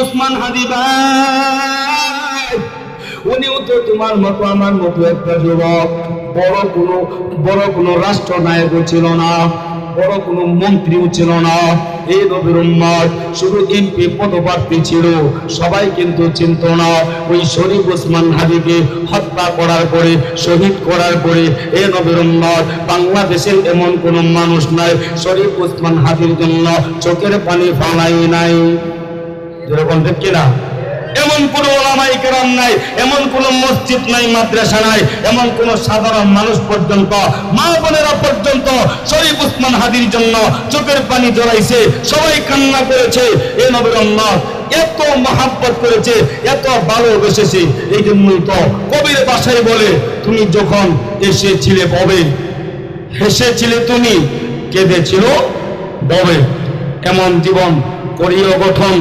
উসমান হাদি উনিও তো তোমার মতো আমার মতো একটা যুবক। বড় কোনো বড় কোনো রাষ্ট্রনায়কও ছিল না, বড় কোনো মন্ত্রীও ছিল না। এই নবীর উম্মত শুধু এমপি পদপ্রার্থী ছিল, সবাই কিন্তু চিনত না। ওই শরীফ ওসমান হাদিকে হত্যা করার পরে, শহীদ করার পরে এ নবীর উম্মত বাংলাদেশের এমন কোনো মানুষ নাই, শরীফ ওসমান হাদির জন্য চোখের পানি ফালাই নাই। যেরকম ঠিক কিনা এমন কোন ওলামাই কেরাম নাই, এমন কোন মসজিদ নাই, মাদ্রাসা নাই, এমন কোন সাধারণ মানুষ পর্যন্ত, মা বোনেরা পর্যন্ত শরীফ উসমান হাদির জন্য চোখের পানি জড়াইছে, সবাই কান্না করেছে। এ নবীর এত মহাব্বত করেছে, এত ভালোবেসেছে এই জন্যই তো কবির বাসায় বলে, তুমি যখন এসেছিলে ববে, হেসেছিলে তুমি, কেঁদেছিল ববে। এমন জীবন করিও গঠন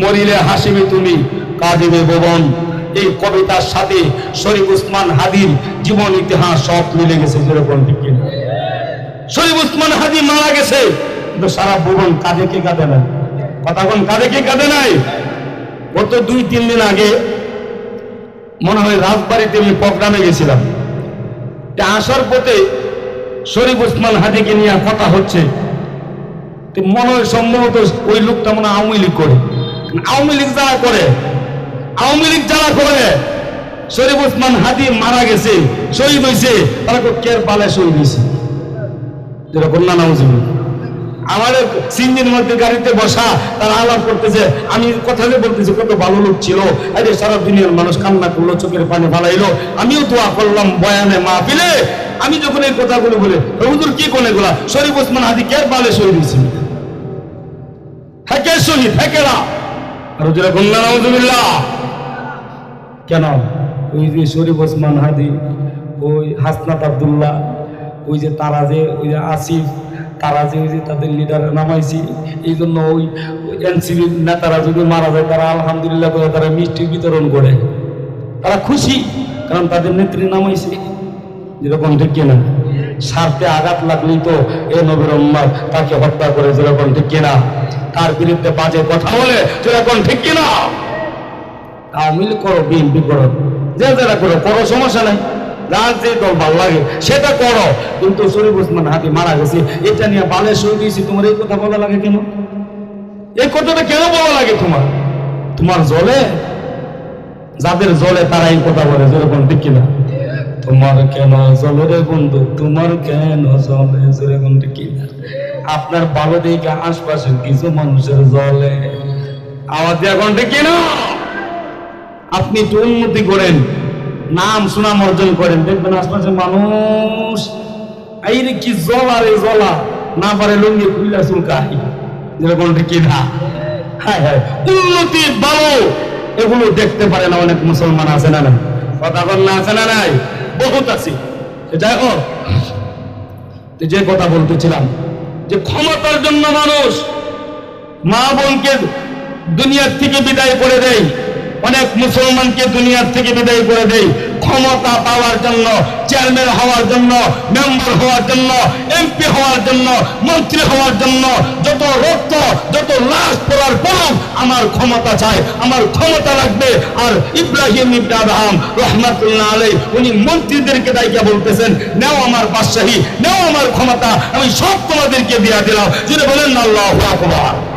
মরিলে হাসিবে তুমি, কাঁদিবে ভবন এই কবিতার সাথে শরীফ উসমান হাদির জীবন, ইতিহাস সব মিলে গেছে যেরকম ঠিক শরীফ উসমান হাদি মারা গেছে, কিন্তু সারা ভুবন কাঁদে কে কাঁদে নাই? কথা কোন কাঁদে কে কাঁদে নাই? গত দুই, তিন দিন আগে মনে হয় রাজবাড়িতে আমি প্রোগ্রামে গেছিলাম। আসার পথে শরীফ উসমান হাদিকে নিয়ে কথা হচ্ছে। মনে হয় সম্ভবত ওই লোকটা মনে আওয়ামী লীগ করে। আওয়ামী লীগ যারা করে আওয়ামী লীগ যারা করে শরীফ উসমান হাদি মারা গেছে, শহীদ হয়েছে, তারা কের পালে শহীদ হয়েছে? যেটা কন্যা নাউজিবুল আমাদের সিঞ্জির মধ্যে গাড়িতে বসা, তারা আলাপ করতেছে, আমি কথা যে বলতেছি, কত ভালো লোক ছিল। আরে সারা দুনিয়ার মানুষ কান্না করল, চোখের পানি ফালাইলো। আমিও দোয়া করলাম বয়ানে মাহফিলে। আমি যখন এই কথাগুলো বলে হুজুর কি কোন এগুলা? শরীফ ওসমান হাদি কে বালে শহীদ হয়েছিল হ্যাঁ শহীদ? হ্যাঁ কেন? ওই যে শরীফ ওসমান হাদি, ওই হাসনাত আব্দুল্লাহ, ওই যে তারা যে, ওই যে আসিফ, তারা যে ওই যে তাদের লিডার নামাইছি, এই জন্য ওই এনসিবির নেতারা যদি মারা যায়, তারা আলহামদুলিল্লাহ করে তারা মিষ্টি বিতরণ করে। তারা খুশি, কারণ তাদের নেত্রী নামাইছে। যেরকম ঠিক কিনা? স্বার্থে আঘাত লাগলেই তো এ নবীর তাকে হত্যা করে, যেরকম ঠিক কিনা? তার বিরুদ্ধে বাজে কথা বলে যেরকম ঠিক কিনা? আওয়ামী করো, বিএনপি করো, যে যারা করো করো, সমস্যা নাই। সেটা করো। কিন্তু শরীফ হাতি মারা গেছে, এটা নিয়ে বালে দিয়েছি, তোমার এই কথা বলা লাগে কেন? এই কথাটা কেন বলা লাগে তোমার? তোমার জলে? যাদের জলে তারা এই কথা বলে যেরকম ঠিক কিনা? তোমার কেন জলে বন্ধু? তোমার কেন জলে যেরকম ঠিক কিনা? আপনার ভালো দিকে আশপাশে কিছু মানুষের জলে। আওয়াজ এখন কিনা? আপনি একটু উন্নতি করেন। নাম, সুনাম অর্জন করেন। দেখবেন আশপাশের মানুষ, এই রে কি জলা রে জলা। না পারে লুঙ্গি খুললা চুলকাই যেরকম কি না হ্যাঁ হ্যাঁ উন্নতি ভালো। এগুলো দেখতে পারে না অনেক মুসলমান আছে না নাই? কথা বল না আছে না নাই? বহুত আছে। যাই হোক যে কথা বলতেছিলাম যে ক্ষমতার জন্য মানুষ মা বোনকে দুনিয়ার থেকে বিদায় করে দেয়, অনেক মুসলমানকে দুনিয়ার থেকে বিদায় করে দেয়, ক্ষমতা পাওয়ার জন্য, চেয়ারম্যান হওয়ার জন্য, মেম্বার হওয়ার জন্য, এমপি হওয়ার জন্য, মন্ত্রী হওয়ার জন্য, যত রক্ত, যত লাশ ক্ষমতা চায় আমার ক্ষমতা লাগবে। আর ইব্রাহিম ইব্রাহাম রহমাতুল্লাহ আলাই উনি মন্ত্রীদেরকে দায়িকা বলতেছেন, নেও আমার বাদশাহী, নেও আমার ক্ষমতা, আমি সব তোমাদেরকে দিয়া দিলাম। যিনি বলেন, আল্লাহ আকবার।